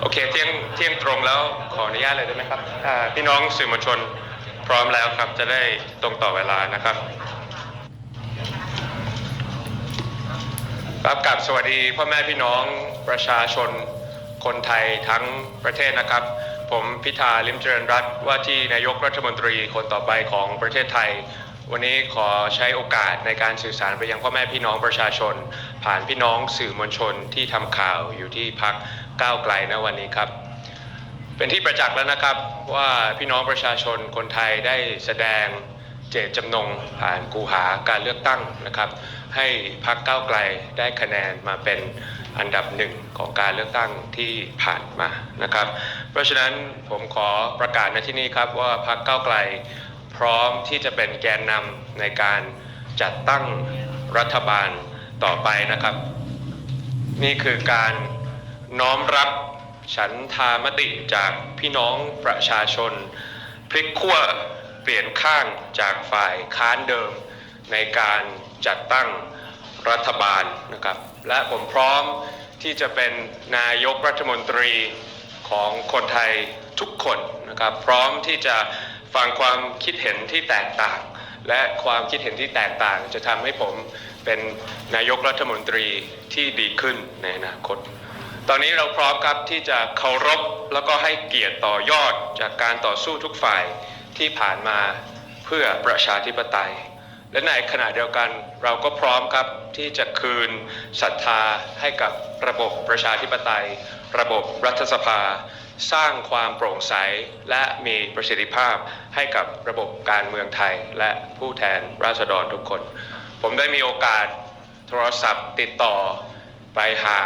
โอเคเที่ยงเที่ยงตรงแล้วขออนุญาตเลยได้ไหมครับพี่น้องสื่อมวลชนพร้อมแล้วครับจะได้ตรงต่อเวลานะครับครับกับสวัสดีพ่อแม่พี่น้องประชาชนคนไทยทั้งประเทศนะครับ ผมพิธาลิมเจริญรัตว่าที่นายกรัฐมนตรีคนต่อไปของประเทศไทย วันนี้ขอใช้โอกาสในการสื่อสารไปยังพ่อแม่พี่น้องประชาชน ผ่านพี่น้องสื่อมวลชนที่ทำข่าวอยู่ที่พัก ก้าวไกลนะวันนี้ครับ เป็นที่ประจักษ์แล้วนะครับว่าพี่น้องประชาชนคนไทยได้แสดงเจตจำนงผ่านกูหาการเลือกตั้งนะครับ ให้พักก้าวไกลได้คะแนนมาเป็นอันดับหนึ่งของการเลือกตั้งที่ผ่านมานะครับ เพราะฉะนั้นผมขอประกาศในที่นี้ครับว่าพักก้าวไกลพร้อมที่จะเป็นแกนนำในการจัดตั้งรัฐบาลต่อไปนะครับ นี่คือการ น้อมรับฉันทามติจากพี่น้องประชาชน พลิกขั้วเปลี่ยนข้างจากฝ่ายค้านเดิม ในการจัดตั้งรัฐบาลนะครับ และผมพร้อมที่จะเป็นนายกรัฐมนตรีของคนไทยทุกคนนะครับ พร้อมที่จะฟังความคิดเห็นที่แตกต่าง และความคิดเห็นที่แตกต่าง จะทำให้ผมเป็นนายกรัฐมนตรีที่ดีขึ้นในอนาคต ตอนนี้เราพร้อมครับที่จะเคารพแล้วก็ให้เกียรติต่อยอดจากการต่อสู้ทุกฝ่ายที่ผ่านมาเพื่อประชาธิปไตย และในขณะเดียวกันเราก็พร้อมครับที่จะคืนศรัทธาให้กับระบบประชาธิปไตย ระบบรัฐสภา สร้างความโปร่งใสและมีประสิทธิภาพให้กับระบบการเมืองไทย และผู้แทนราษฎรทุกคน ผมได้มีโอกาสโทรศัพท์ติดต่อ ไปหา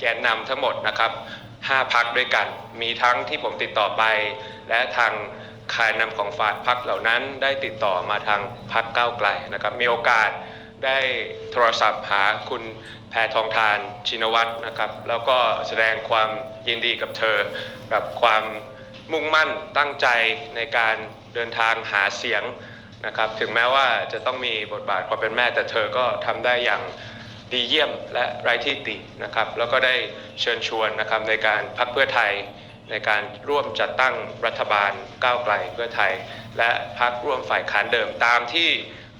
แกนนำทั้งหมดนะครับ5พักด้วยกัน มีทั้งที่ผมติดต่อไป และทางคายนำของฝ่ายพักเหล่านั้นได้ติดต่อมาทางพักก้าวไกลนะครับ มีโอกาสได้โทรศัพท์หาคุณแพทองทานชินวัตรนะครับ แล้วก็แสดงความยินดีกับเธอ กับความมุ่งมั่นตั้งใจในการเดินทางหาเสียงนะครับ ถึงแม้ว่าจะต้องมีบทบาทความเป็นแม่แต่เธอก็ทำได้อย่าง ดีเยี่ยมและไร้ที่ตินะครับ แล้วก็ได้เชิญชวนนะครับในการพักเพื่อไทย ในการร่วมจัดตั้งรัฐบาลก้าวไกลเพื่อไทย และพักร่วมฝ่ายค้านเดิมตามที่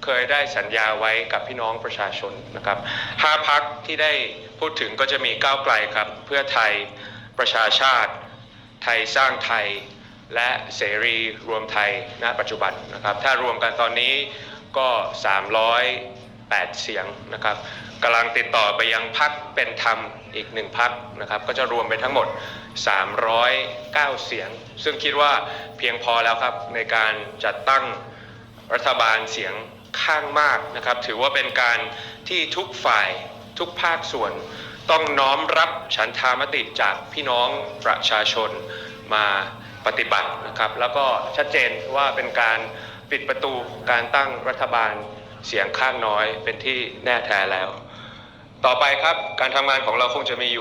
เคยได้สัญญาไว้กับพี่น้องประชาชนนะครับห้าพักที่ได้พูดถึงก็จะมีก้าวไกลครับ เพื่อไทยประชาชาติ ไทยสร้างไทย และเสรีรวมไทยณปัจจุบันนะครับ ถ้ารวมกันตอนนี้ก็ 308 เสียงนะครับ กำลังติดต่อไปยังพักเป็นธรรมอีกหนึ่งพักนะครับ ก็จะรวมไปทั้งหมด 309 เสียง ซึ่งคิดว่าเพียงพอแล้วครับ ในการจัดตั้งรัฐบาลเสียงข้างมากนะครับ ถือว่าเป็นการที่ทุกฝ่ายทุกภาคส่วน ต้องน้อมรับฉันทามติจากพี่น้องประชาชนมาปฏิบัตินะครับ แล้วก็ชัดเจนว่าเป็นการปิดประตูการตั้งรัฐบาลเสียงข้างน้อยเป็นที่แน่แท้แล้ว ต่อไปครับการทำงานของเราคงจะมีอยู่